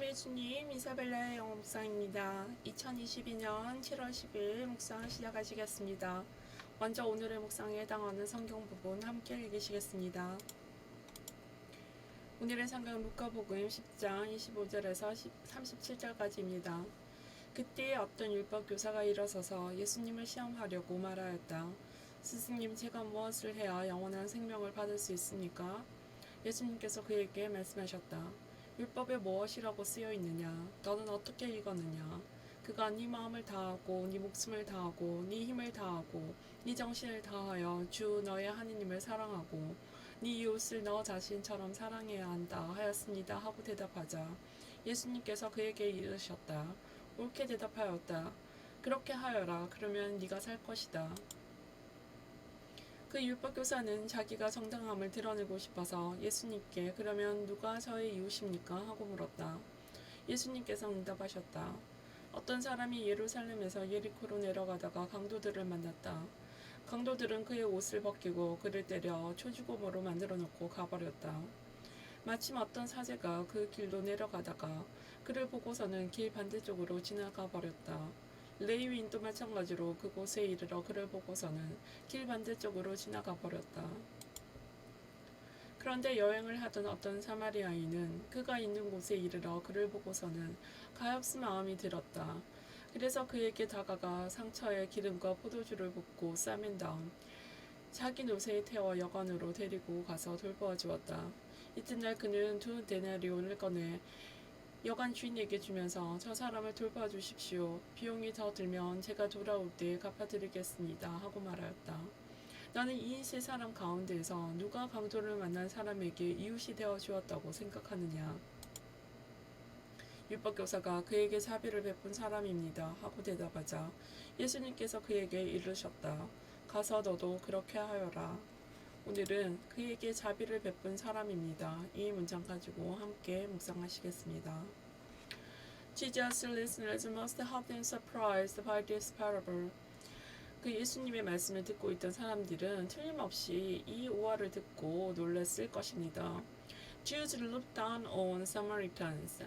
사람의 주님 이사벨라의 영어 묵상입니다. 2022년 7월 10일 묵상 시작하시겠습니다. 먼저 오늘의 묵상에 해당하는 성경 부분 함께 읽으시겠습니다. 오늘의 성경 루카복음 10장 25절에서 37절까지입니다. 그때 어떤 율법 교사가 일어서서 예수님을 시험하려고 말하였다. 스승님, 제가 무엇을 해야 영원한 생명을 받을 수 있습니까? 예수님께서 그에게 말씀하셨다. 율법에 무엇이라고 쓰여 있느냐? 너는 어떻게 읽었느냐? 그가 네 마음을 다하고 네 목숨을 다하고 네 힘을 다하고 네 정신을 다하여 주 너의 하느님을 사랑하고 네 이웃을 너 자신처럼 사랑해야 한다 하였습니다 하고 대답하자 예수님께서 그에게 이르셨다 옳게 대답하였다 그렇게 하여라 그러면 네가 살 것이다 그 율법 교사는 자기가 정당함을 드러내고 싶어서 예수님께 그러면 누가 저의 이웃입니까 하고 물었다. 예수님께서 응답하셨다. 어떤 사람이 예루살렘에서 예리코로 내려가다가 강도들을 만났다. 강도들은 그의 옷을 벗기고 그를 때려 초주고모로 만들어 놓고 가버렸다. 마침 어떤 사제가 그 길로 내려가다가 그를 보고서는 길 반대쪽으로 지나가 버렸다. 레이위인도 마찬가지로 그곳에 이르러 그를 보고서는 길 반대쪽으로 지나가 버렸다. 그런데 여행을 하던 어떤 사마리아인은 그가 있는 곳에 이르러 그를 보고서는 가엾은 마음이 들었다. 그래서 그에게 다가가 상처에 기름과 포도주를 붓고 싸맨 다음 자기 노새에 태워 여관으로 데리고 가서 돌보아 주었다. 이튿날 그는 두 데나리온을 꺼내 여관 주인에게 주면서 저 사람을 돌봐 주십시오. 비용이 더 들면 제가 돌아올 때 갚아드리겠습니다. 하고 말하였다. 나는 이세 사람 가운데에서 누가 강도를 만난 사람에게 이웃이 되어 주었다고 생각하느냐? 율법교사가 그에게 자비를 베푼 사람입니다. 하고 대답하자 예수님께서 그에게 이르셨다. 가서 너도 그렇게 하여라. 오늘은 그에게 자비를 베푼 사람입니다. 이 문장 가지고 함께 묵상하시겠습니다. Jesus listeners must have been surprised by this parable. 그 예수님의 말씀을 듣고 있던 사람들은 틀림없이 이 오화를 듣고 놀랐을 것입니다. Jews looked down on Samaritans.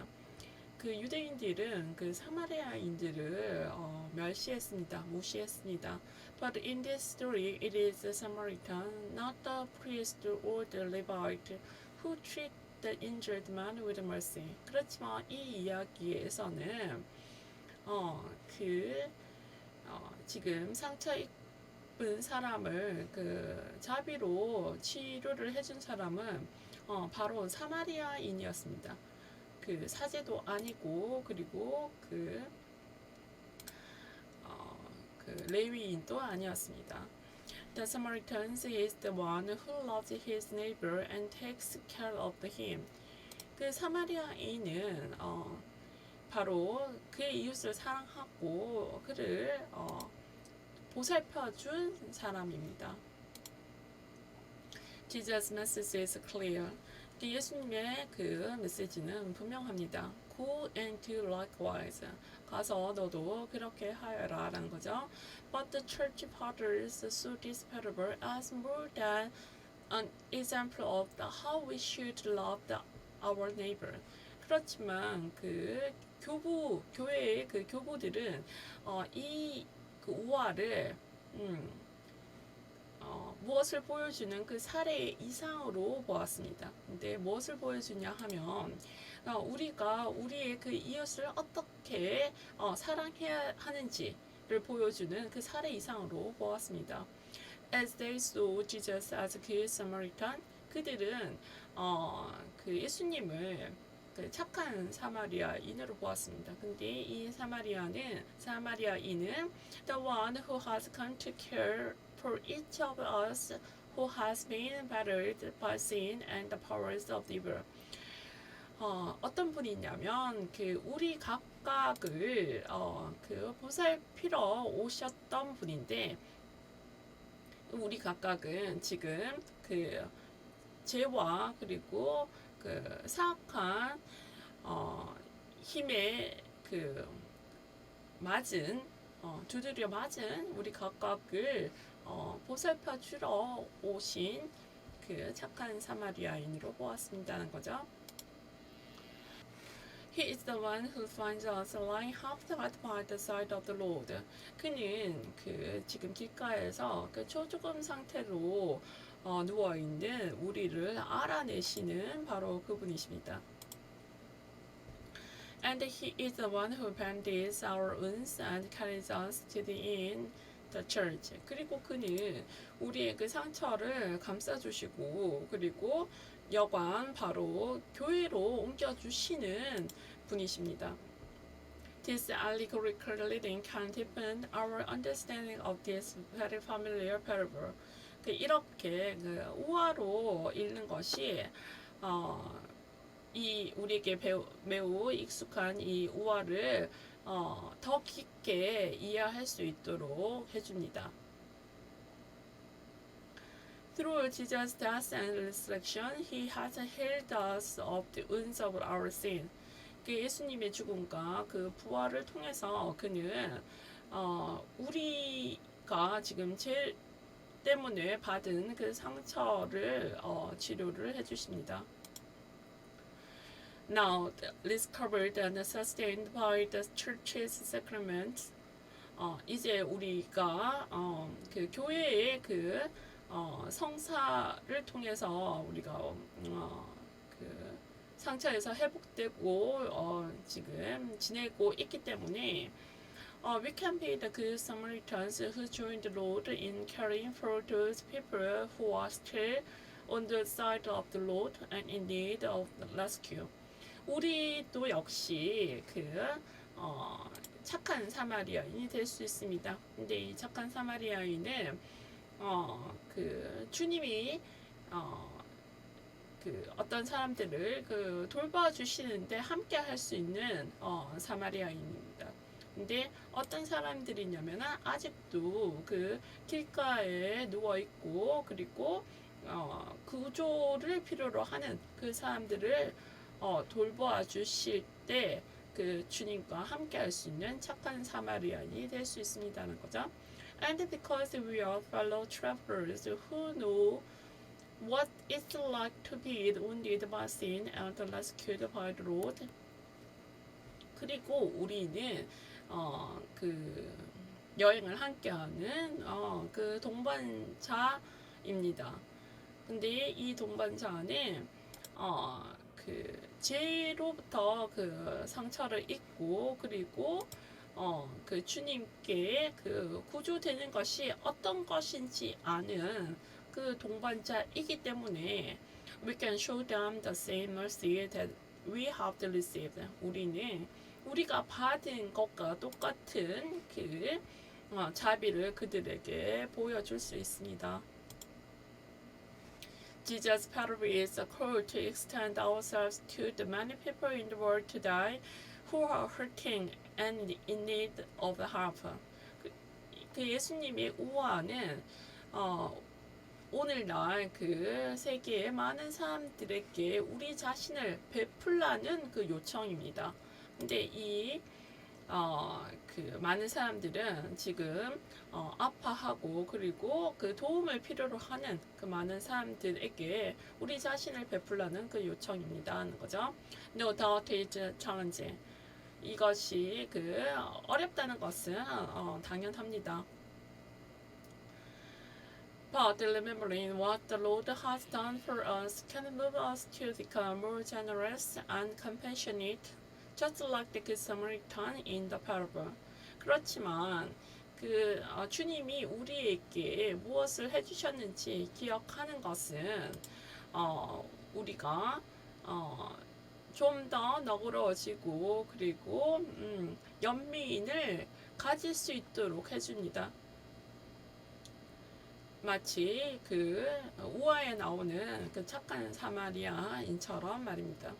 그 유대인들은 그 사마리아인들을 어, 멸시했습니다. 무시했습니다. But in this story, it is the Samaritan, not the priest or the Levite, who treat the injured man with mercy. 그렇지만 이 이야기에서는 어, 그 어, 지금 상처 입은 사람을 그 자비로 치료를 해준 사람은 어, 바로 사마리아인이었습니다. 그 사제도 아니고 그리고 그, 어, 그 레위인도 아니었습니다. The Samaritan is the one who loves his neighbor and takes care of him. 그 사마리아인은 어, 바로 그의 이웃을 사랑하고 그를 어, 보살펴 준 사람입니다. Jesus' message is clear. 그 예수님의 그 메시지는 분명합니다. Go and do likewise. 가서 너도 그렇게 하여라 라는 거죠. But the church fathers saw this parable as more than an example of the how we should love the, our neighbor. 그렇지만 그 교부 교회의 그 교부들은 어, 이그 우화를 음, 어, 무엇을 보여주는 그 사례 이상으로 보았습니다. 근데 무엇을 보여주냐 하면 어, 우리가 우리의 그 이웃을 어떻게 어, 사랑해야 하는지를 보여주는 그 사례 이상으로 보았습니다. As they saw Jesus as good Samaritan, 그들은 어, 그 예수님을 그 착한 사마리아인으로 보았습니다. 근데 이 사마리아는 사마리아인은 the one who has come to care for each of us who has been battered by sin and the powers of evil. 어, 어떤 분이냐면 그 우리 각각을 어, 그 보살피러 오셨던 분인데 우리 각각은 지금 그 죄와 그리고 그 사악한 어, 힘에 그 맞은 어, 두드려 맞은 우리 각각을 어, 보살펴 주러 오신 그 착한 사마리아인으로 보았습니다는 거죠. He is the one who finds us lying half dead by the side of the road. 그는 그 지금 길가에서 그 초조금 상태로 어, 누워 있는 우리를 알아내시는 바로 그분이십니다. And he is the one who bandages our wounds and carries us to the inn, the church. 그리고 그는 우리의 그 상처를 감싸주시고 그리고 여관 바로 교회로 옮겨주시는 분이십니다. This allegorical reading can deepen our understanding of this very familiar parable. 그 이렇게 그 우화로 읽는 것이 어, 이 우리에게 배우, 매우 익숙한 이 우화를 어, 더 깊게 이해할 수 있도록 해줍니다. Through Jesus' death and resurrection, He has healed us of the wounds of our sin. 그 예수님의 죽음과 그 부활을 통해서 그는 어, 우리가 지금 죄 때문에 받은 그 상처를 어, 치료를 해주십니다. Now, discovered and sustained by the church's sacrament. 어, 이제 우리가 어, 그 교회의 그 어, 성사를 통해서 우리가 어, 그 상처에서 회복되고 어, 지금 지내고 있기 때문에 어, we can be the good Samaritans who join the Lord in caring for those people who are still on the side of the Lord and in need of rescue. 우리도 역시 그 어, 착한 사마리아인이 될 수 있습니다. 근데 이 착한 사마리아인은 어, 그 주님이 어, 그 어떤 사람들을 그 돌봐주시는데 함께 할 수 있는 어, 사마리아인입니다. 근데 어떤 사람들이냐면 아직도 그 길가에 누워 있고 그리고 어, 구조를 필요로 하는 그 사람들을 어, 돌보아 주실 때 그 주님과 함께 할 수 있는 착한 사마리안이 될 수 있습니다는 거죠. And because we are fellow travelers who know what it's like to be wounded by sin and rescued by the Lord. 그리고 우리는 어, 그 여행을 함께하는 어, 그 동반자입니다. 근데 이 동반자는 어, 그 죄로부터 그 상처를 입고 그리고 어, 그 주님께 그 구조되는 것이 어떤 것인지 아는 그 동반자이기 때문에 we can show them the same mercy that we have received. 우리는 우리가 받은 것과 똑같은 그 어, 자비를 그들에게 보여줄 수 있습니다. Jesus' parable is a call to extend ourselves to the many people in the world today who are hurting and in need of help. 그, 그 예수님의 우화는 어, 오늘날 그 세계의 많은 사람들에게 우리 자신을 베풀라는 그 요청입니다. 근데 이 어, 그 많은 사람들은 지금 어, 아파하고 그리고 그 도움을 필요로 하는 그 많은 사람들에게 우리 자신을 베풀라는 그 요청입니다 하는 거죠. No doubt is challenge. 이것이 그 어렵다는 것은 어, 당연합니다. But remembering what the Lord has done for us can move us to become more generous and compassionate, just like the Samaritan in the parable. 그렇지만 그 어, 주님이 우리에게 무엇을 해주셨는지 기억하는 것은 어, 우리가 어, 좀 더 너그러워지고 그리고 음, 연민을 가질 수 있도록 해줍니다. 마치 그 우화에 나오는 그 착한 사마리아인처럼 말입니다.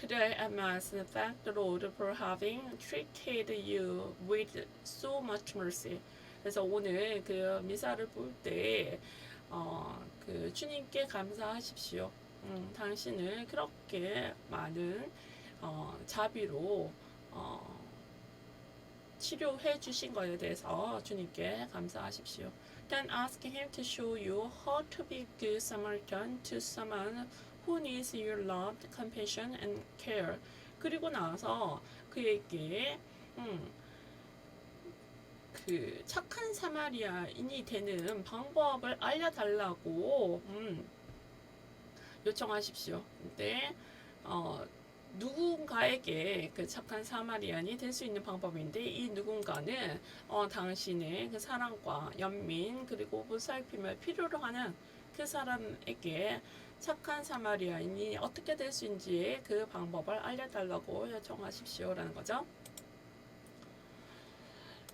Today I must thank the Lord for having treated you with so much mercy. 그래서 오늘 그 미사를 볼 때, 어, 그 주님께 감사하십시오. 음, 당신을 그렇게 많은 어, 자비로 어, 치료해 주신 것에 대해서 주님께 감사하십시오. Then ask him to show you how to be good Samaritan to someone who needs your love, compassion, and care. 그리고 나서 그에게 음, 그 착한 사마리아인이 되는 방법을 알려달라고 음, 요청하십시오. 근데 어, 누군가에게 그 착한 사마리안이 될 수 있는 방법인데 이 누군가는 어, 당신의 그 사랑과 연민 그리고 보살핌을 필요로 하는 그 사람에게 착한 사마리아인이 어떻게 될 수 있는지 그 방법을 알려달라고 요청하십시오라는 거죠.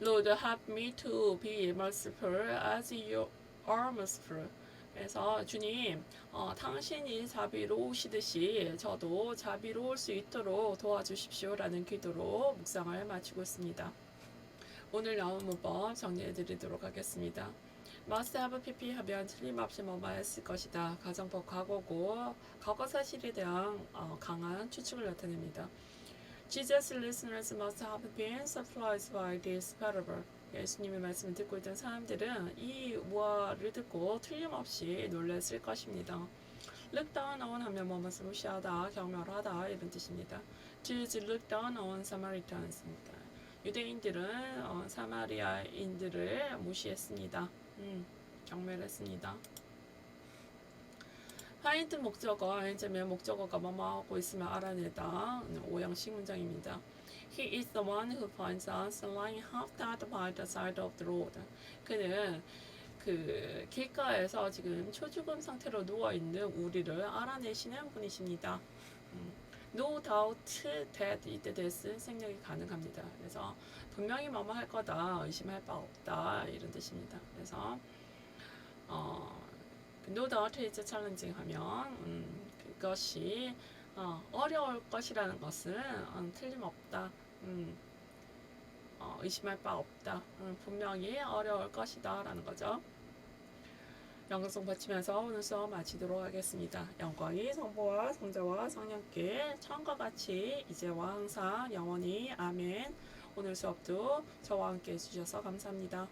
Lord, help me to be merciful as you are merciful. 그래서 주님, 어, 당신이 자비로우시듯이 저도 자비로울 수 있도록 도와주십시오라는 기도로 묵상을 마치고 있습니다. 오늘 나온 문법 정리해 드리도록 하겠습니다. Must pp 하면 틀림없이 뭐뭐 했을 것이다. 가정법 과거고 과거 사실에 대한 어, 강한 추측을 나타냅니다. Jesus listeners must have been surprised by this parable. 예수님의 말씀을 듣고 있던 사람들은 이 우화를 듣고 틀림없이 놀랐을 것입니다. Look down on 하면 뭐뭐을 무시하다, 경멸하다 이런 뜻입니다. Jews look down on Samaritans. 유대인들은 어, 사마리아인들을 무시했습니다. 음, 경멸했습니다. 파인트 목적어, 이제면 목적어가 뭐뭐 하고 있으면 알아내다. 음, 오형식 문장입니다. He is the one who finds us lying half dead by the side of the road. 그는 그 길가에서 지금 초죽음 상태로 누워 있는 우리를 알아내시는 분이십니다. 음, No doubt that 이때 됐은 생략이 가능합니다. 그래서 분명히 뭐뭐 할 거다, 의심할 바 없다 이런 뜻입니다. 그래서 어, no doubt is challenging 하면 음, 그것이 어, 어려울 것이라는 것은 음, 틀림없다. 음, 어, 의심할 바 없다. 음, 분명히 어려울 것이다. 라는 거죠. 영광송 바치면서 오늘 수업 마치도록 하겠습니다. 영광이 성부와 성자와 성령께 처음과 같이 이제와 항상 영원히 아멘. 오늘 수업도 저와 함께 해주셔서 감사합니다.